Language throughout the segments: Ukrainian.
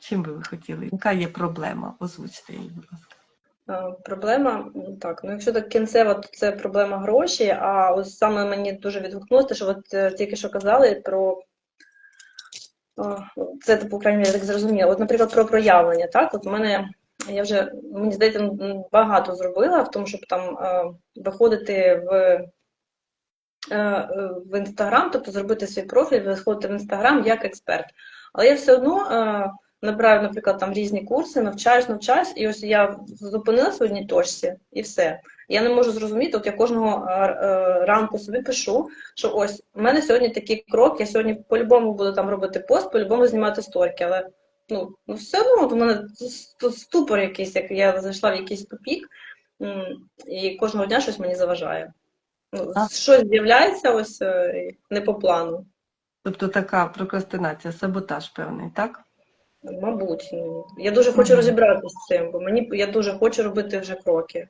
Чим би ви хотіли? Яка є проблема? Озвучте її, будь ласка. Е, Проблема, ну, так, ну якщо так кінцева, то це проблема гроші, а ось саме мені дуже відгукнулося, що от е, тільки що казали про це, типу, крайній мірі, так зрозуміло. От, наприклад, про проявлення, так, от у мене, я вже, мені здається, багато зробила в тому, щоб там е, виходити в, е, е, в Інстаграм, тобто зробити свій профіль, виходити в Інстаграм як експерт. Але я все одно е, набираю, наприклад, там різні курси, навчаюсь, навчаюсь, і ось я зупинилася в одній точці, і все. Я не можу зрозуміти, от я кожного е, е, ранку собі пишу, що ось у мене сьогодні такий крок, я сьогодні по-любому буду там робити пост, по-любому знімати сторіки, але ну, ну все одно у мене ступор якийсь, як я зайшла в якийсь тупік, і кожного дня щось мені заважає. Ну, щось з'являється ось е, не по плану. Тобто така прокрастинація, саботаж певний, так? Мабуть, ну, я дуже хочу розібратися з цим, бо мені я дуже хочу робити вже кроки.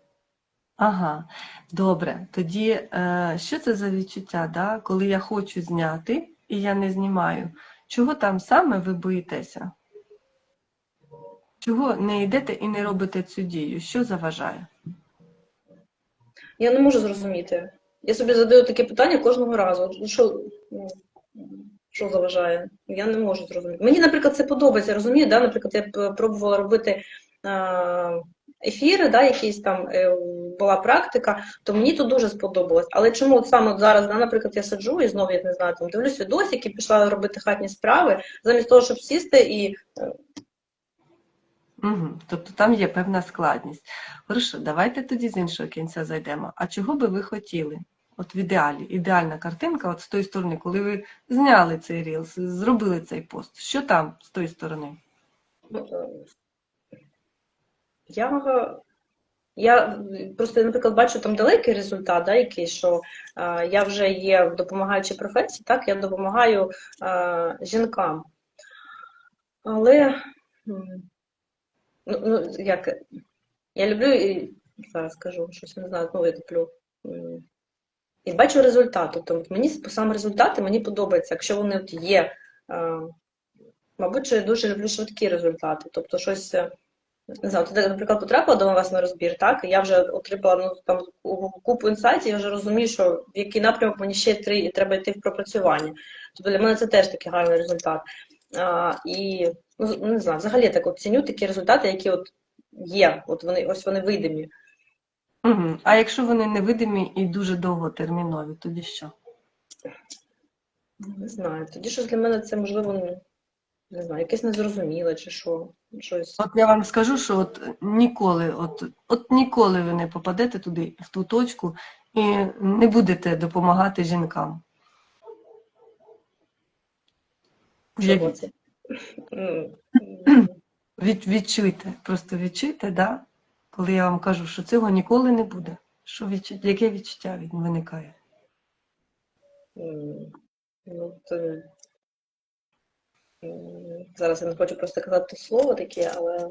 Ага, добре. Тоді е, що це за відчуття, да? коли я хочу зняти і я не знімаю? Чого там саме ви боїтеся? Чого не йдете і не робите цю дію? Що заважає? Я не можу зрозуміти. Я собі задаю таке питання кожного разу. Що, ну, що заважає? Я не можу зрозуміти. Мені, наприклад, це подобається, розумію, да? Наприклад, я б пробувала робити е, ефіри, да, якісь там е, була практика, то мені то дуже сподобалось. Але чому от саме зараз, да, наприклад, я сиджу і знову, я не знаю, там дивлюсь відосики, пішла робити хатні справи, замість того, щоб сісти і Угу. Тобто там є певна складність. Хорошо, давайте тоді з іншого кінця зайдемо. А чого би ви хотіли? От в ідеалі, ідеальна картинка, от з тої сторони, коли ви зняли цей рілс, зробили цей пост. Що там з тої сторони? Ну, Я, я просто, наприклад, бачу там далекий результат, да, якийсь, що е, я вже є в допомагаючій професії, так, я допомагаю е, жінкам. Але, ну, ну, як, я люблю, зараз скажу, щось не знаю, знову я туплю. І бачу результат. Тобто мені саме результати мені подобаються, якщо вони от є. Е, Мабуть, що я дуже люблю швидкі результати. Тобто щось, е, не знаю, наприклад, потрапила до вас на розбір, так? І я вже отримала ну, там, купу інсайтів, я вже розумію, що в який напрямок мені ще три, і треба йти в пропрацювання. Тобто для мене це теж такий гарний результат. А, і ну, не знаю, взагалі так от ціню такі результати, які от є, от вони, ось вони видимі. Угу. А якщо вони невидимі і дуже довготермінові, тоді що? Не знаю. Тоді щось для мене це можливо, ну, не знаю, якесь незрозуміле чи що. Щось. От я вам скажу, що от ніколи, от, от ніколи ви не попадете туди, в ту точку, і не будете допомагати жінкам. Від, відчуйте, просто відчуйте, да? Коли я вам кажу, що цього ніколи не буде. Що відчу... Яке відчуття від виникає? м, Ну, то, зараз я не хочу просто казати слово таке, але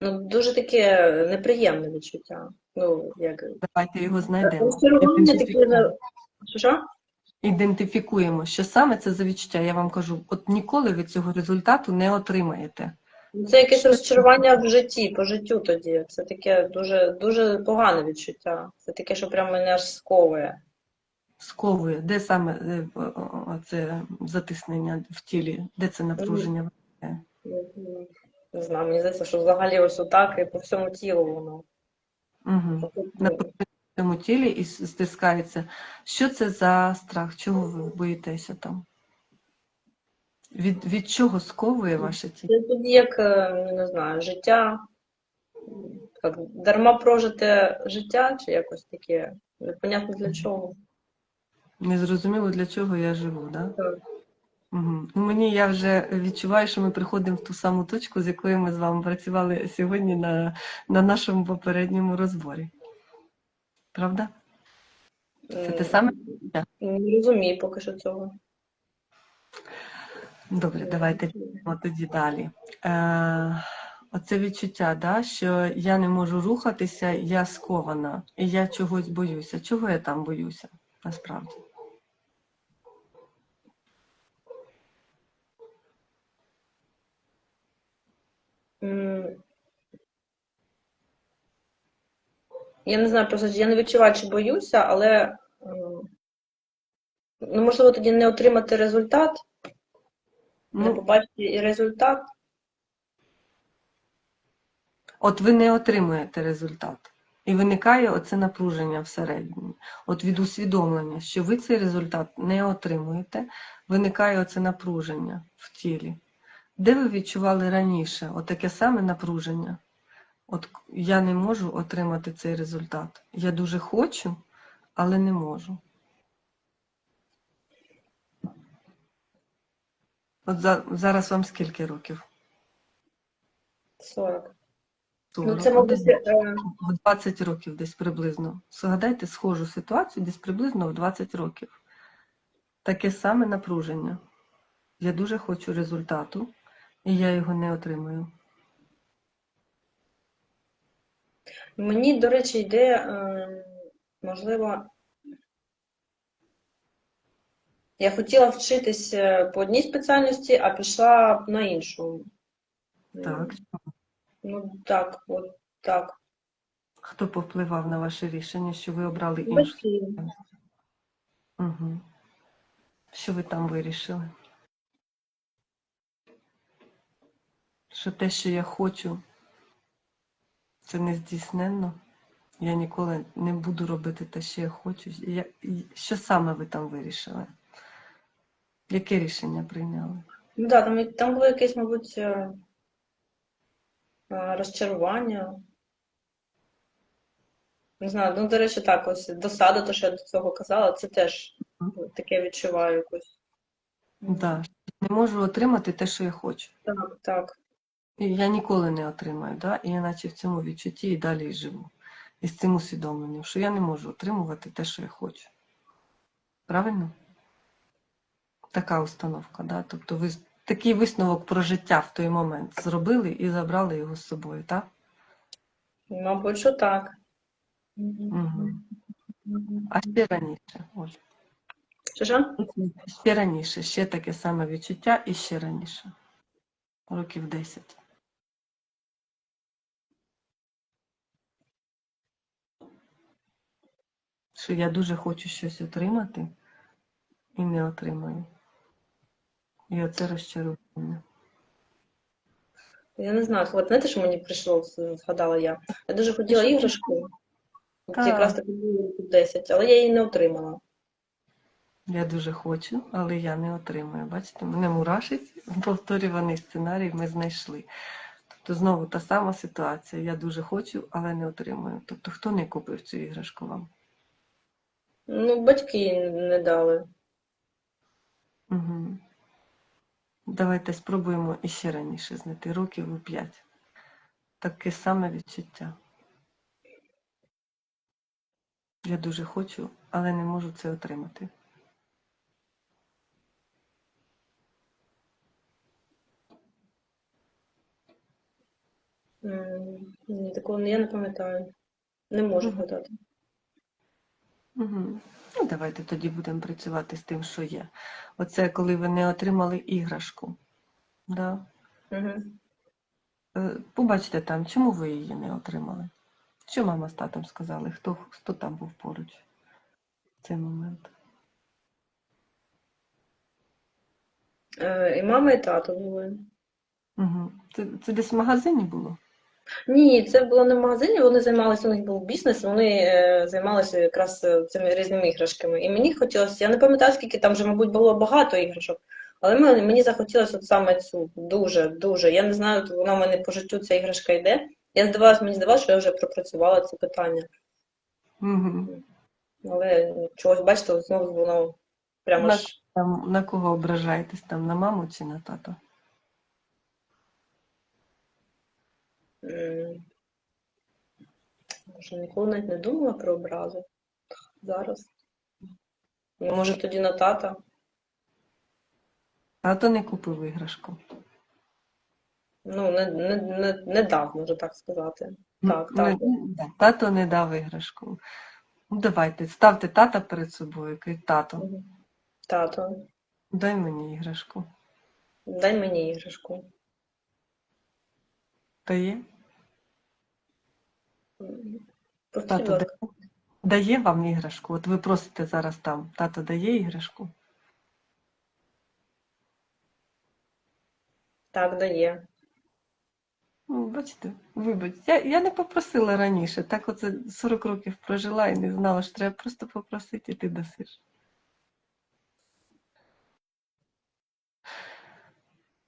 ну, дуже таке неприємне відчуття. Ну, як Давайте його знайдемо. Ідентифікуємо. Що, що? Ідентифікуємо, що саме це за відчуття. Я вам кажу, от ніколи ви цього результату не отримаєте. Це якесь розчарування в житті, по життю тоді. Це таке дуже, дуже погане відчуття. Це таке, що прямо мене аж сковує. Сковує, де саме е, це затиснення в тілі, де це напруження? Не знаю, мені здається, що взагалі ось отак і по всьому тілу воно. Угу. На цьому тілі і стискається. Що це за страх? Чого ви боїтеся там? Від, від чого сковує ваше тіло? Це тоді як, е, не знаю, життя, як дарма прожите життя, чи якось таке, непонятно для чого. Незрозуміло, для чого я живу, да? Так. Угу. Ну, мені я вже відчуваю, що ми приходимо в ту саму точку, з якою ми з вами працювали сьогодні на, на нашому попередньому розборі. Правда? Це те саме? Не розумію поки що цього. Добре, давайте тоді далі. Е, Оце відчуття, да, що я не можу рухатися, я скована, і я чогось боюся. Чого я там боюся насправді? Е, я не знаю, просто я не відчуваю, чи боюся, але е, ну, можливо тоді не отримати результат не Ну, побачити і результат. От ви не отримуєте результат. І виникає оце напруження всередині. От від усвідомлення, що ви цей результат не отримуєте, виникає оце напруження в тілі. Де ви відчували раніше отаке саме напруження? От я не можу отримати цей результат. Я дуже хочу, але не можу. От за, зараз вам скільки років? 40. Ну, це, мабуть, е, в 20 років десь приблизно. Згадайте схожу ситуацію десь приблизно в 20 років. Таке саме напруження. Я дуже хочу результату, і я його не отримую. мені, до речі, йде, ем, можливо, я хотіла вчитись е, по одній спеціальності, а пішла на іншу. Так. Ну, так, от так. Хто повпливав на ваше рішення, що ви обрали іншу? Батьки. Угу. Що ви там вирішили? Що те, що я хочу, це не здійсненно. Я ніколи не буду робити те, що я хочу. Я... Що саме ви там вирішили? Яке рішення прийняли? Ну так, там, там було якесь, мабуть, е, е, розчарування. Не знаю, ну, до речі, так, ось досада, то, що я до цього казала, це теж таке відчуваю якось. Да. Не можу отримати те, що я хочу. Так, так. І я ніколи не отримаю, да? і я наче в цьому відчутті і далі і живу. І з цим усвідомленням, що я не можу отримувати те, що я хочу. Правильно? Така установка, да? Тобто ви такий висновок про життя в той момент зробили і забрали його з собою, так? Мабуть, що так. Угу. А ще раніше, Оль. Що ж? Ще раніше, ще таке саме відчуття і ще раніше. Років 10. Що я дуже хочу щось отримати і не отримаю. І оце розчарування. Я не знаю, от знаєте, що мені прийшло, згадала я. Я дуже хотіла іграшку. От якраз таки було 10, але я її не отримала. Я дуже хочу, але я не отримую. Бачите, мене мурашить, повторюваний сценарій ми знайшли. Тобто знову та сама ситуація. Я дуже хочу, але не отримую. Тобто, хто не купив цю іграшку вам? Ну, батьки не дали. Угу. Давайте спробуємо іще раніше знайти років у 5. Таке саме відчуття. Я дуже хочу, але не можу це отримати. М, Ні, такого я не пам'ятаю. Не можу Мгм. згадати. Угу. Ну, давайте тоді будемо працювати з тим, що є. Оце коли ви не отримали іграшку. Да? Угу. Побачите там, чому ви її не отримали. Що мама з татом сказали? Хто, хто там був поруч в цей момент? Е, і мама, і тато були. Угу. Це, це десь в магазині було? Ні, це було не в магазині, вони займалися, у них був бізнес, вони е, займалися якраз е, цими різними іграшками. І мені хотілося, я не пам'ятаю, скільки там вже, мабуть, було багато іграшок, але мені, захотілося от саме цю дуже, дуже. Я не знаю, вона в мене по життю ця іграшка йде. Я здавалась, мені здавалося, що я вже пропрацювала це питання. Угу. Але чогось, бачите, знову воно прямо На, ж. там, на кого ображаєтесь? Там, на маму чи на тата? м, Може, ніколи навіть не думала про образи. Зараз. Ну, може, тоді на тата. Тато не купив іграшку. Ну, не, не, не, не дав, можу так сказати. Так, да, Тато не дав іграшку. Ну, давайте, ставте тата перед собою, кажіть, тато, Тато, дай мені іграшку. дай мені іграшку. Та є? М, Повторіть, Тато дає, дає вам іграшку? От ви просите зараз там, тато дає іграшку? Так, дає. Ну, бачите, вибач, я, я не попросила раніше. Так оце 40 років прожила і не знала, що треба просто попросити, і ти дасиш.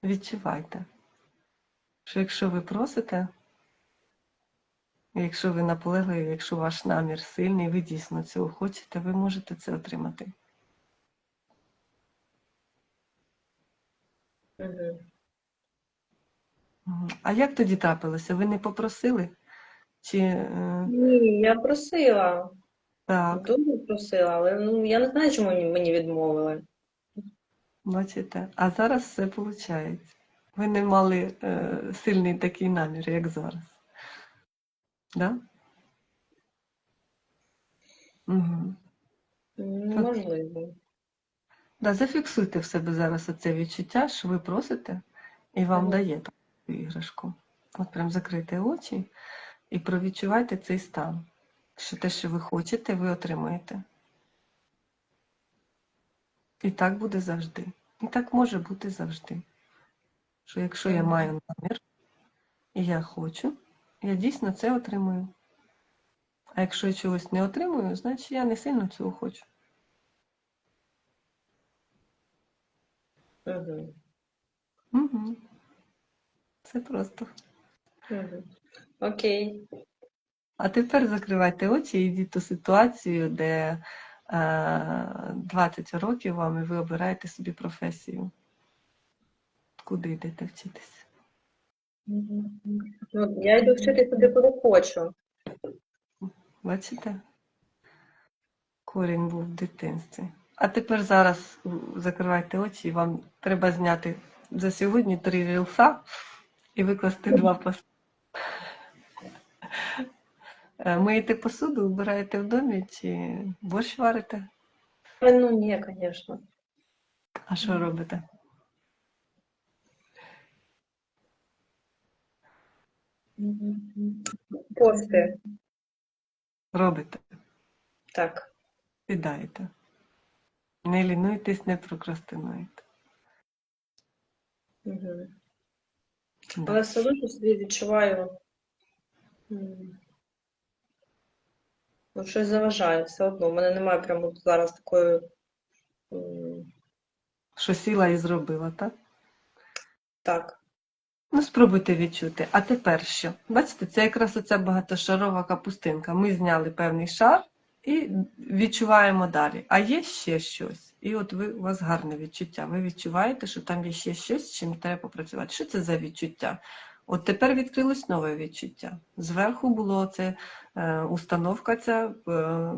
Відчувайте, що якщо ви просите, якщо ви наполегливі, якщо ваш намір сильний, ви дійсно цього хочете, ви можете це отримати. Угу. А як тоді трапилося? Ви не попросили? Чи е, Ні, я просила. так, Дуже просила, але ну я не знаю, чому мені відмовили. бачите? А зараз все виходить. Ви не мали е, сильний такий намір, як зараз. Да? Угу. Можливо. Да, зафіксуйте в себе зараз оце відчуття, що ви просите, і вам дає таку іграшку. От прям закрийте очі і провідчувайте цей стан. Що те, що ви хочете, ви отримуєте. І так буде завжди. І так може бути завжди. Що якщо я маю намір, і я хочу, я дійсно це отримую. А якщо я чогось не отримую, значить я не сильно цього хочу. Угу. Угу. Це просто. Угу. Окей. А тепер закривайте очі і йдіть у ситуацію, де е, 20 років вам і ви обираєте собі професію. Куди йдете вчитися? Ну, я йду вчити туди, куди хочу. Бачите? Корінь був в дитинстві. А тепер зараз закривайте очі, і вам треба зняти за сьогодні три рілса і викласти два пост. Е, Миєте посуду, убираєте в домі чи борщ варите? Ну, ні, звісно. А що робите? Пости. Робите, Так. сідаєте. Не лінуйтесь, не прокрастинуйте. Угу. Да. Але все одно собі відчуваю. Ну, щось заважає все одно. У мене немає прямо зараз такої. Що сіла і зробила, так? Так. Ну, спробуйте відчути. А тепер що? Бачите, це якраз оця багатошарова капустинка. Ми зняли певний шар і відчуваємо далі. А є ще щось. І от ви, у вас гарне відчуття. Ви відчуваєте, що там є ще щось, з чим треба попрацювати. Що це за відчуття? От тепер відкрилось нове відчуття. Зверху було це е, установка ця, е,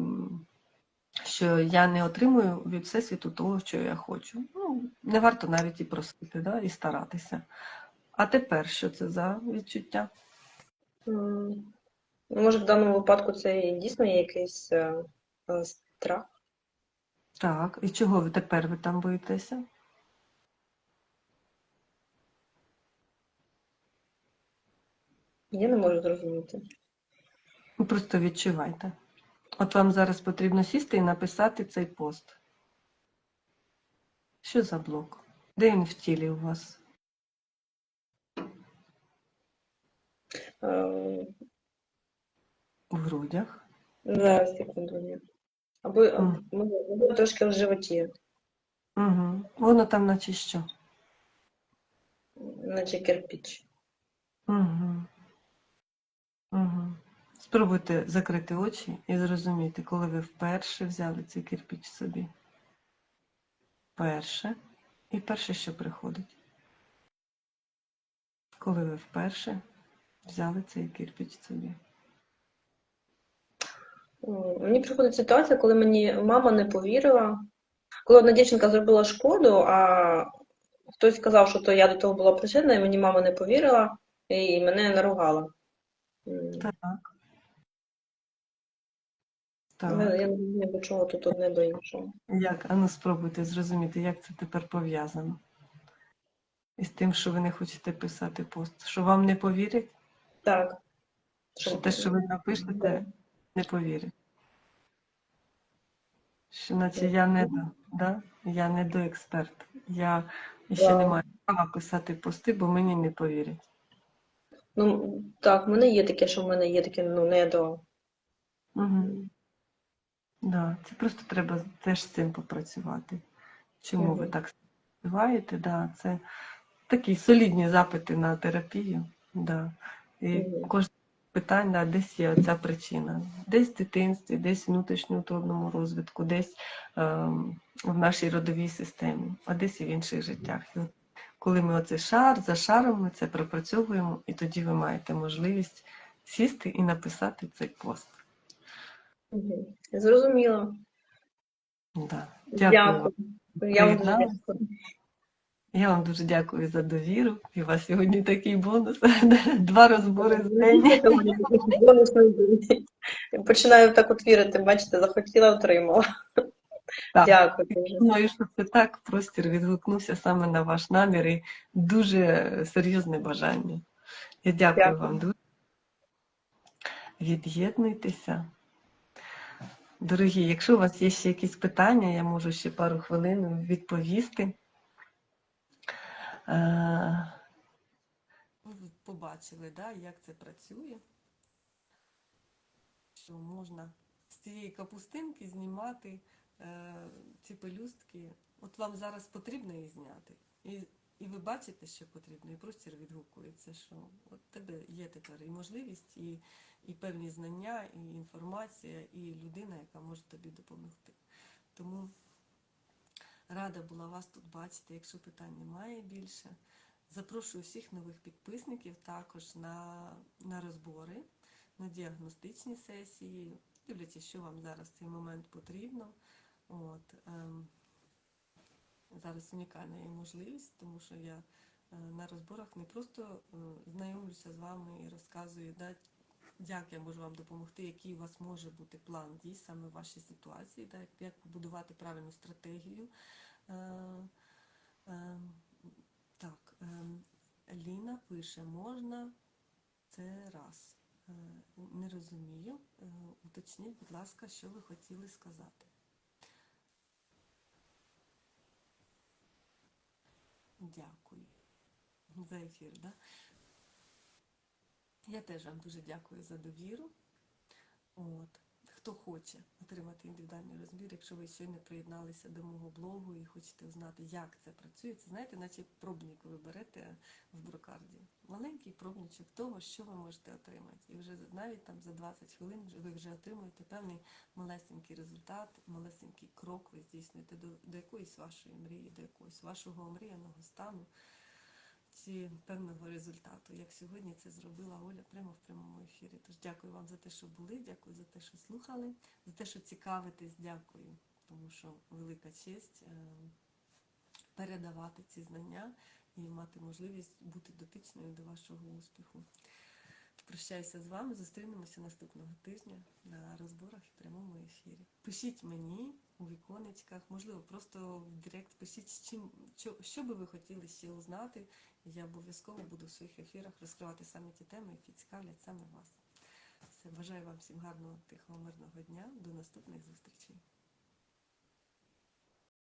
що я не отримую від всесвіту того, що я хочу. Ну, не варто навіть і просити, да, і старатися. А тепер що це за відчуття? Ну, може, в даному випадку це і дійсно є якийсь е, е, страх. Так, і чого ви тепер ви там боїтеся? Я не можу зрозуміти. Ви просто відчувайте. От вам зараз потрібно сісти і написати цей пост. Що за блок? Де він в тілі у вас? Е, В грудях? Зараз, секунду. Або, або, або трошки в животі, Угу. Воно там наче що? наче кирпіч. Угу. Угу. Спробуйте закрити очі і зрозуміти, коли ви вперше взяли цей кирпіч собі. Перше. І перше, що приходить. Коли ви вперше взяли цей кирпіч собі. Мені приходить ситуація, коли мені мама не повірила. Коли одна дівчинка зробила шкоду, а хтось сказав, що то я до того була причетна, і мені мама не повірила і мене наругала. Так. Але Так. я не розумію, до чого тут одне до іншого. Як? Ану, спробуйте зрозуміти, як це тепер пов'язано. Із тим, що ви не хочете писати пост. Що вам не повірять? Так. Що те, що ви напишете, не повірять. Що наче я не до, да? я не до експерт. Я ще Да. не маю права писати пости, бо мені не повірять. Ну, так, в мене є таке, що в мене є таке, ну, не до. Угу. Да, це просто треба теж з цим попрацювати. Чому ви так співаєте? Да, це такі солідні запити на терапію. Да. І кожне питання, да, десь є ця причина. Десь в дитинстві, десь в внутрішньоутробному розвитку, десь ем, в нашій родовій системі, а десь і в інших життях. І коли ми оцей шар за шаром ми це пропрацьовуємо, і тоді ви маєте можливість сісти і написати цей пост. Зрозуміло. Да. Дякую. Дякую. Я вам дякую. Я вам дуже дякую за довіру. І у вас сьогодні такий бонус. Два розбори з день. Починаю так от вірити, бачите, захотіла, отримала. Так. Дякую. Думаю, що це так. Простір відгукнувся саме на ваш намір і дуже серйозне бажання. Я дякую, Дякую. вам дуже. Від'єднуйтеся. Дорогі, якщо у вас є ще якісь питання, я можу ще пару хвилин відповісти. Е, Ви побачили, да, як це працює. Що можна з цієї капустинки знімати е, ці пелюстки. От вам зараз потрібно її зняти. І, і ви бачите, що потрібно, і простір відгукується, що от тебе є тепер і можливість, і, і певні знання, і інформація, і людина, яка може тобі допомогти. Тому рада була вас тут бачити. Якщо питань немає більше, запрошую всіх нових підписників також на, на розбори, на діагностичні сесії, дивлячись, що вам зараз в цей момент потрібно. От, ем, зараз унікальна є можливість, тому що я е, на розборах не просто е, знайомлюся з вами і розказую, да, як я можу вам допомогти, який у вас може бути план дій саме в вашій ситуації, да, як побудувати правильну стратегію. Е, е, так, е, Ліна пише, можна це раз. Не розумію. Уточніть, будь ласка, що ви хотіли сказати. Дякую за ефір. Да? Я теж вам дуже дякую за довіру. От. Хто хоче отримати індивідуальний розбір, якщо ви не приєдналися до мого блогу і хочете знати, як це працює, це знаєте, наче пробник ви берете в брокарді. Маленький пробничок того, що ви можете отримати. І вже навіть там за 20 хвилин ви вже отримуєте певний малесенький результат, малесенький крок ви здійснюєте до, до якоїсь вашої мрії, до якогось вашого омріяного стану чи певного результату, як сьогодні це зробила Оля прямо в прямому ефірі. Тож дякую вам за те, що були, дякую за те, що слухали, за те, що цікавитесь, дякую, тому що велика честь е, передавати ці знання і мати можливість бути дотичною до вашого успіху. Прощаюся з вами, зустрінемося наступного тижня на розборах і прямому ефірі. Пишіть мені у віконечках, можливо, просто в Директ пишіть, чим, що, що би ви хотіли ще узнати. Я обов'язково буду в своїх ефірах розкривати саме ті теми, які цікавлять саме вас. Все, бажаю вам всім гарного, тихого, мирного дня. До наступних зустрічей.